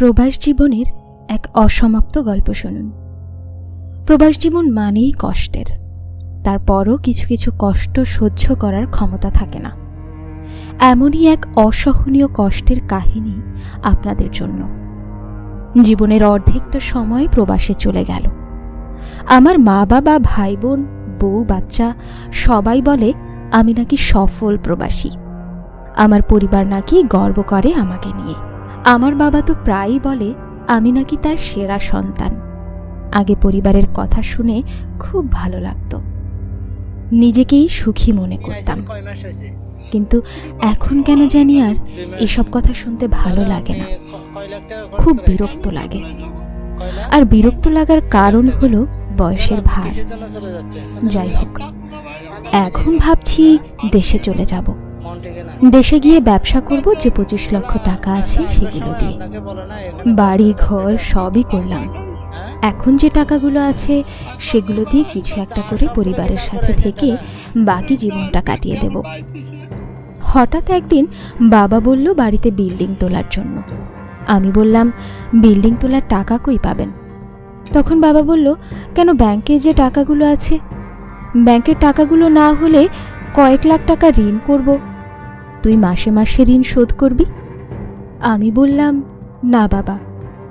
প্রবাস জীবনের এক অসমাপ্ত গল্প শুনুন। প্রবাস জীবন মানেই কষ্টের। তারপরও কিছু কিছু কষ্ট সহ্য করার ক্ষমতা থাকে না। এমনই এক অসহনীয় কষ্টের কাহিনী আপনাদের জন্য। জীবনের অর্ধেকটা সময় প্রবাসে চলে গেল। আমার মা বাবা ভাই বোন বউ, বাচ্চা সবাই বলে, আমি নাকি সফল প্রবাসী। আমার পরিবার নাকি গর্ব করে আমাকে নিয়ে। আমার বাবা তো প্রায়ই বলে, আমি নাকি তার সেরা সন্তান। আগে পরিবারের কথা শুনে খুব ভালো লাগতো। নিজেকেই সুখী মনে করতাম। কিন্তু এখন কেন জানি আর এসব কথা শুনতে ভালো লাগে না। খুব বিরক্ত লাগে। আর বিরক্ত লাগার কারণ হলো বয়সের ভার। যাই হোক, এখন ভাবছি দেশে চলে যাব। দেশে গিয়ে ব্যবসা করব যে পঁচিশ লক্ষ টাকা আছে সেগুলো দিয়ে। বাড়ি ঘর সবই করলাম। এখন যে টাকাগুলো আছে সেগুলো দিয়ে কিছু একটা করে পরিবারের সাথে থেকে বাকি জীবনটা কাটিয়ে দেব। হঠাৎ একদিন বাবা বলল বাড়িতে বিল্ডিং তোলার জন্য। আমি বললাম বিল্ডিং তোলার টাকা কই পাবেন? তখন বাবা বলল কেন ব্যাংকে যে টাকাগুলো আছে? ব্যাংকের টাকাগুলো না হলে কয়েক লাখ টাকা ঋণ করব। তুই মাসে মাসে ঋণ শোধ করবি? আমি বললাম, না বাবা,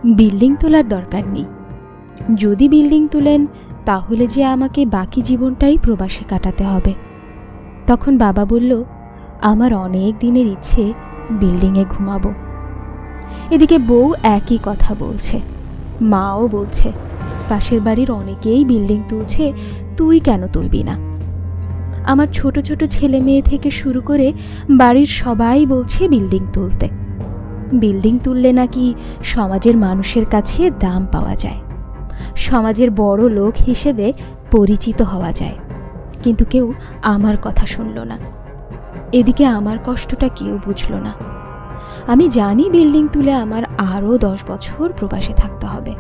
বিল্ডিং তোলার দরকার নেই। যদি বিল্ডিং তোলেন, তাহলে যে আমাকে বাকি জীবনটাই প্রবাসে কাটাতে হবে। তখন বাবা বলল, আমার অনেক দিনের ইচ্ছে বিল্ডিংয়ে ঘুমাবো। এদিকে বউ একই কথা বলছে। মাও বলছে, পাশের বাড়ির অনেকেই বিল্ডিং তুলছে, তুই কেন তুলবি না? আমার ছোট ছোট ছেলে মেয়ে থেকে শুরু করে বাড়ির সবাই বলছে বিল্ডিং তুলতে। বিল্ডিং তুললে নাকি সমাজের মানুষের কাছে দাম পাওয়া যায়। সমাজের বড় লোক হিসেবে পরিচিত হওয়া যায়। কিন্তু কেউ আমার কথা শুনল না। এদিকে আমার কষ্টটা কেউ বুঝল না। আমি জানি বিল্ডিং তুলে আমার আরও দশ বছর প্রবাসে থাকতে হবে।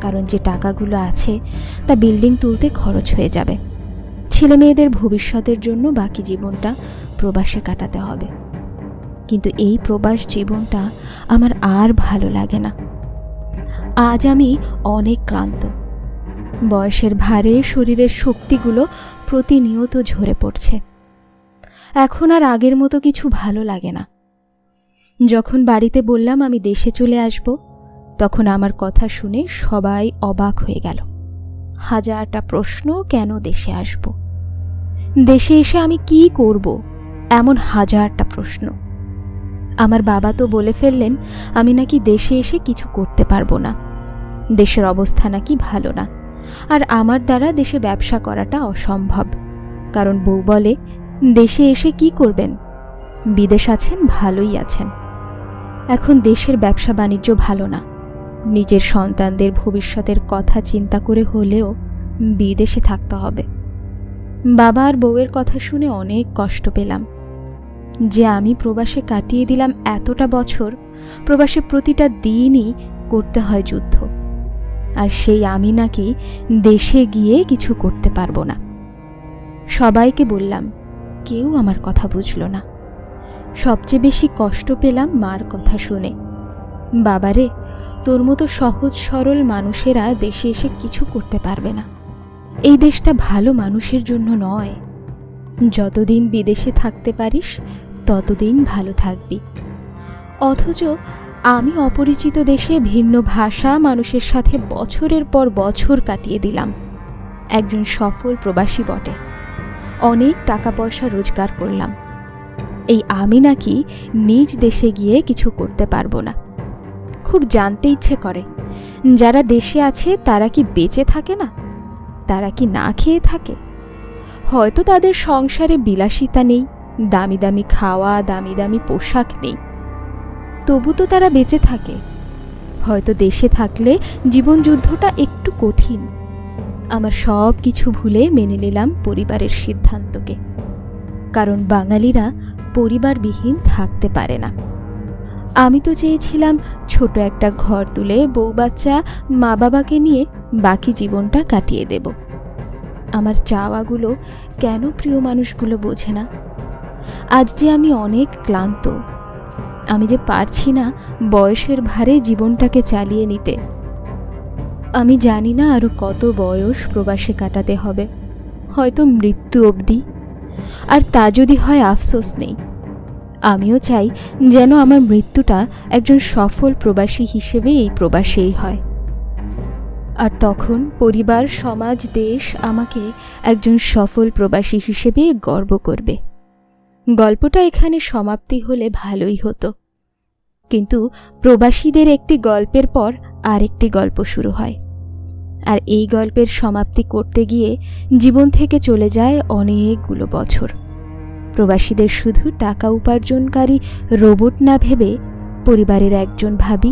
কারণ যে টাকাগুলো আছে, তা বিল্ডিং তুলতে খরচ হয়ে যাবে। ছেলে মেয়েদের ভবিষ্যতের জন্য বাকি জীবনটা প্রবাসে কাটাতে হবে। কিন্তু এই প্রবাস জীবনটা আমার আর ভালো লাগে না। আজ আমি অনেক ক্লান্ত। বয়সের ভারে শরীরের শক্তিগুলো প্রতিনিয়ত ঝরে পড়ছে। এখন আর আগের মতো কিছু ভালো লাগে না। যখন বাড়িতে বললাম আমি দেশে চলে আসব, তখন আমার কথা শুনে সবাই অবাক হয়ে গেল। হাজারটা প্রশ্ন, কেন দেশে আসব? দেশে এসে আমি কি করব? এমন হাজারটা প্রশ্ন। আমার বাবা তো বলে ফেললেন, আমি নাকি দেশে এসে কিছু করতে পারব না। দেশের অবস্থা নাকি ভালো না। আর আমার দ্বারা দেশে ব্যবসা করাটা অসম্ভব। কারণ বউ বলে, দেশে এসে কি করবেন? বিদেশ আছেন, ভালোই আছেন। এখন দেশের ব্যবসা বাণিজ্য ভালো না। নিজের সন্তানদের ভবিষ্যতের কথা চিন্তা করে হলেও বিদেশে থাকতে হবে। বাবা আর বউয়ের কথা শুনে অনেক কষ্ট পেলাম। যে আমি প্রবাসে কাটিয়ে দিলাম এতটা বছর, প্রবাসে প্রতিটা দিনই করতে হয় যুদ্ধ। আর সেই আমি নাকি দেশে গিয়ে কিছু করতে পারব না। সবাইকে বললাম, কেউ আমার কথা বুঝল না। সবচেয়ে বেশি কষ্ট পেলাম মার কথা শুনে। বাবারে, তোর মতো সহজ সরল মানুষেরা দেশে এসে কিছু করতে পারবে না। এই দেশটা ভালো মানুষের জন্য নয়। যতদিন বিদেশে থাকতে পারিস, ততদিন ভালো থাকবি। অথচ আমি অপরিচিত দেশে ভিন্ন ভাষা মানুষের সাথে বছরের পর বছর কাটিয়ে দিলাম। একজন সফল প্রবাসী বটে। অনেক টাকা পয়সা রোজগার করলাম। এই আমি নাকি নিজ দেশে গিয়ে কিছু করতে পারব না। খুব জানতে ইচ্ছে করে। যারা দেশে আছে, তারা কি বেঁচে থাকে না? তারা কি না খেয়ে থাকে? হয়তো তাদের সংসারে বিলাসিতা নেই, দামি দামি খাওয়া, দামি দামি পোশাক নেই। তবু তো তারা বেঁচে থাকে। হয়তো দেশে থাকলে জীবনযুদ্ধটা একটু কঠিন। আমার সব কিছু ভুলে মেনে নিলাম পরিবারের সিদ্ধান্তকে। কারণ বাঙালিরা পরিবারবিহীন থাকতে পারে না। আমি তো চেয়েছিলাম ছোট একটা ঘর তুলে বউ বাচ্চা মা বাবাকে নিয়ে বাকি জীবনটা কাটিয়ে দেব। আমার চাওয়াগুলো কেন প্রিয় মানুষগুলো বোঝে না? আজ যে আমি অনেক ক্লান্ত, আমি যে পারছি না বয়সের ভারে জীবনটাকে চালিয়ে নিতে। আমি জানি না আরও কত বয়স প্রবাসে কাটাতে হবে, হয়তো মৃত্যু অবধি। আর তা যদি হয় আফসোস নেই। আমিও চাই যেন আমার মৃত্যুটা একজন সফল প্রবাসী হিসেবে এই প্রবাসেই হয়। আর তখন পরিবার, সমাজ, দেশ আমাকে একজন সফল প্রবাসী হিসেবে গর্ব করবে। গল্পটা এখানে সমাপ্তি হলে ভালোই হতো। কিন্তু প্রবাসীদের একটি গল্পের পর আরেকটি গল্প শুরু হয়। আর এই গল্পের সমাপ্তি করতে গিয়ে জীবন থেকে চলে যায় অনেকগুলো বছর। প্রবাসীদের শুধু টাকা উপার্জনকারী রোবট না ভেবে পরিবারের একজন ভাবি